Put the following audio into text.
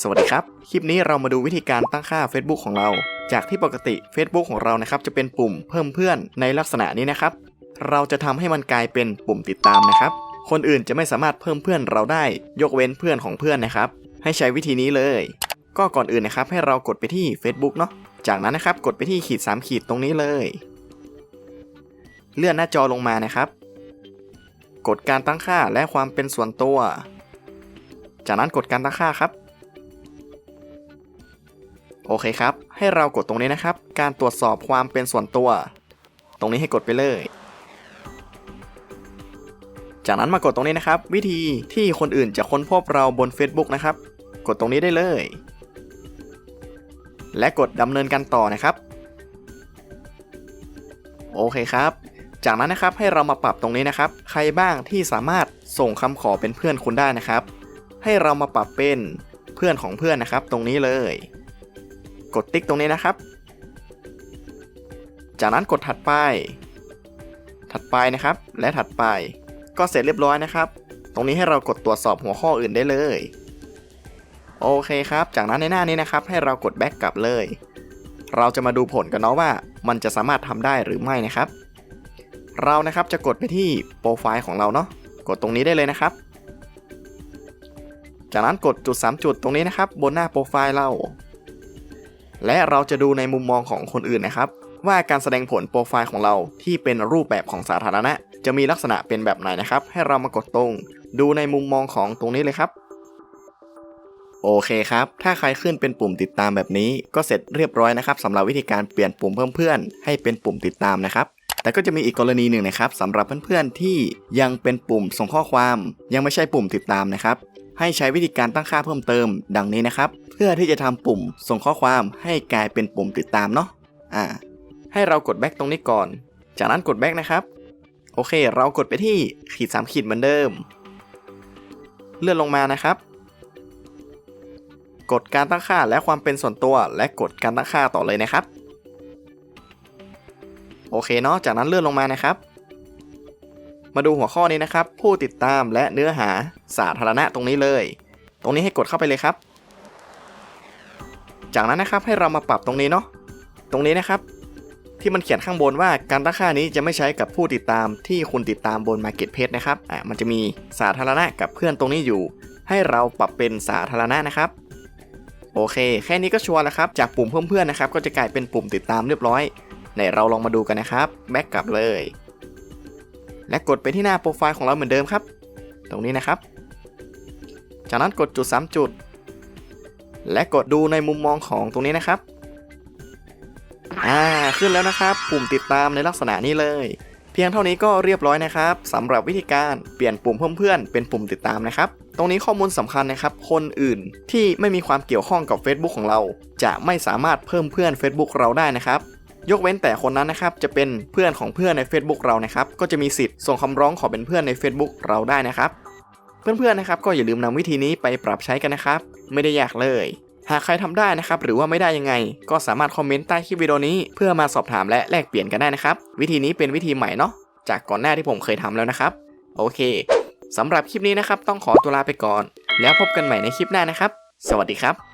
สวัสดีครับ คลิปนี้เรามาดูวิธีการตั้งค่า Facebook ของเรา จากที่ปกติ Facebook ของเรานะครับ จะเป็นปุ่มเพิ่มเพื่อนในลักษณะนี้นะครับ เราจะทำให้มันกลายเป็นปุ่มติดตามนะครับ คนอื่นจะไม่สามารถเพิ่มเพื่อนเราได้ ยกเว้นเพื่อนของเพื่อนนะครับ ให้ใช้วิธีนี้เลย ก็ก่อนอื่นนะครับ ให้เรากดไปที่ Facebook เนาะ จากนั้นนะครับ กดไปที่ขีด3ขีดตรงนี้เลย เลื่อนหน้าจอลงมานะครับ กดการตั้งค่าและความเป็นส่วนตัว จากนั้นกดการตั้งค่าครับ โอเคครับ ให้เรากดตรงนี้นะครับ การตรวจสอบความเป็นส่วนตัว ตรงนี้ให้กดไปเลย จากนั้นมากดตรงนี้นะครับ วิธีที่คนอื่นจะค้นพบเราบน Facebook นะครับ กดตรงนี้ได้เลย และกดดำเนินการต่อนะครับ โอเคครับ จากนั้นนะครับให้เรามาปรับตรงนี้นะครับ ใครบ้างที่สามารถส่งคำขอเป็นเพื่อนคุณได้นะครับ ให้เรามาปรับเป็นเพื่อนของเพื่อนนะครับ ตรงนี้เลย กดติ๊กตรงนี้นะครับ จากนั้นกดถัดไป ถัดไปนะครับ และถัดไป ก็เสร็จเรียบร้อยนะครับ ตรงนี้ให้เรากดตรวจสอบหัวข้ออื่นได้เลย โอเคครับ จากนั้นในหน้านี้นะครับ ให้เรากดแบ็กกลับเลย เราจะมาดูผลกันเนาะว่า มันจะสามารถทำได้หรือไม่นะครับ เรานะครับจะกดไปที่โปรไฟล์ของเราเนาะ กดตรงนี้ได้เลยนะครับจากนั้นกดจุด 3 จุดตรงนี้นะครับ บนหน้าโปรไฟล์เรา และเราจะดูในมุมมองของคนอื่นนะครับ ว่าการแสดงผลโปรไฟล์ของเราที่เป็นรูปแบบของสาธารณะ จะมีลักษณะเป็นแบบไหนนะครับ ให้เรามากดตรง ดูในมุมมองของตรงนี้เลยครับโอเคครับ ถ้าใครขึ้นเป็นปุ่มติดตามแบบนี้ ก็เสร็จเรียบร้อยนะครับสำหรับวิธีการเปลี่ยนปุ่มเพิ่มเพื่อนให้เป็นปุ่มติดตามนะครับ แต่ก็จะมีอีกกรณีหนึ่งนะครับสำหรับเพื่อนๆที่ยังเป็นปุ่มส่งข้อความ ยังไม่ใช่ปุ่มติดตามนะครับ ให้ใช้วิธีการตั้งค่าเพิ่มเติม ดังนี้นะครับ พื่อที่จะทำปุ่มส่งข้อความให้กลายเป็นปุ่มติดตามเนาะอ่า ให้เรากดแบ็กตรงนี้ก่อน จากนั้นกดแบ็กนะครับ โอเค เรากดไปที่ขีด3ขีดเหมือนเดิม เลื่อนลงมานะครับ กดการตั้งค่าและความเป็นส่วนตัวและกดการตั้งค่าต่อเลยนะครับ โอเคเนาะ จากนั้นเลื่อนลงมานะครับ มาดูหัวข้อนี้นะครับ ผู้ติดตามและเนื้อหาสาธารณะตรงนี้เลย ตรงนี้ให้กดเข้าไปเลยครับ จากนั้นนะครับให้เรามาปรับตรงนี้เนาะตรงนี้นะครับ ที่มันเขียนข้างบนว่าการตั้งค่านี้จะไม่ใช้กับผู้ติดตามที่คุณติดตามบน Marketplace นะครับอ่ามันจะมีสาธารณะกับเพื่อนตรงนี้อยู่ ให้เราปรับเป็นสาธารณะนะครับโอเค แค่นี้ก็ชัวร์แล้วครับ จากปุ่มเพิ่มเพื่อนนะครับ ก็จะกลายเป็นปุ่มติดตามเรียบร้อยไหนเราลองมาดูกันนะครับ แบ็กกลับเลย และกดไปที่หน้าโปรไฟล์ของเราเหมือนเดิมครับ ตรงนี้นะครับ จากนั้นกดจุด 3 จุด และกดดูในมุมมองของตรงนี้นะครับ อ่าขึ้นแล้วนะครับปุ่มติดตามในลักษณะนี้เลย เพียงเท่านี้ก็เรียบร้อยนะครับสำหรับวิธีการเปลี่ยนปุ่มเพิ่มเพื่อนเป็นปุ่มติดตามนะครับ ตรงนี้ข้อมูลสำคัญนะครับ คนอื่นที่ไม่มีความเกี่ยวข้องกับ Facebook ของเรา จะไม่สามารถเพิ่มเพื่อน Facebook เราได้นะครับยกเว้นแต่คนนั้นนะครับจะเป็นเพื่อนของเพื่อนใน Facebook เรานะครับ ก็จะมีสิทธิ์ส่งคำร้องขอเป็นเพื่อนใน Facebook เราได้นะครับ เพื่อนๆนะครับก็อย่าลืมนำวิธีนี้ไปปรับใช้กันนะครับ ไม่ได้ยากเลย หากใครทำได้นะครับหรือว่าไม่ได้ยังไง ก็สามารถคอมเมนต์ใต้คลิปวิดีโอนี้เพื่อมาสอบถามและแลกเปลี่ยนกันได้นะครับ วิธีนี้เป็นวิธีใหม่เนาะจากก่อนหน้าที่ผมเคยทำแล้วนะครับ โอเคสำหรับคลิปนี้นะครับต้องขอตัวลาไปก่อน แล้วพบกันใหม่ในคลิปหน้านะครับ สวัสดีครับ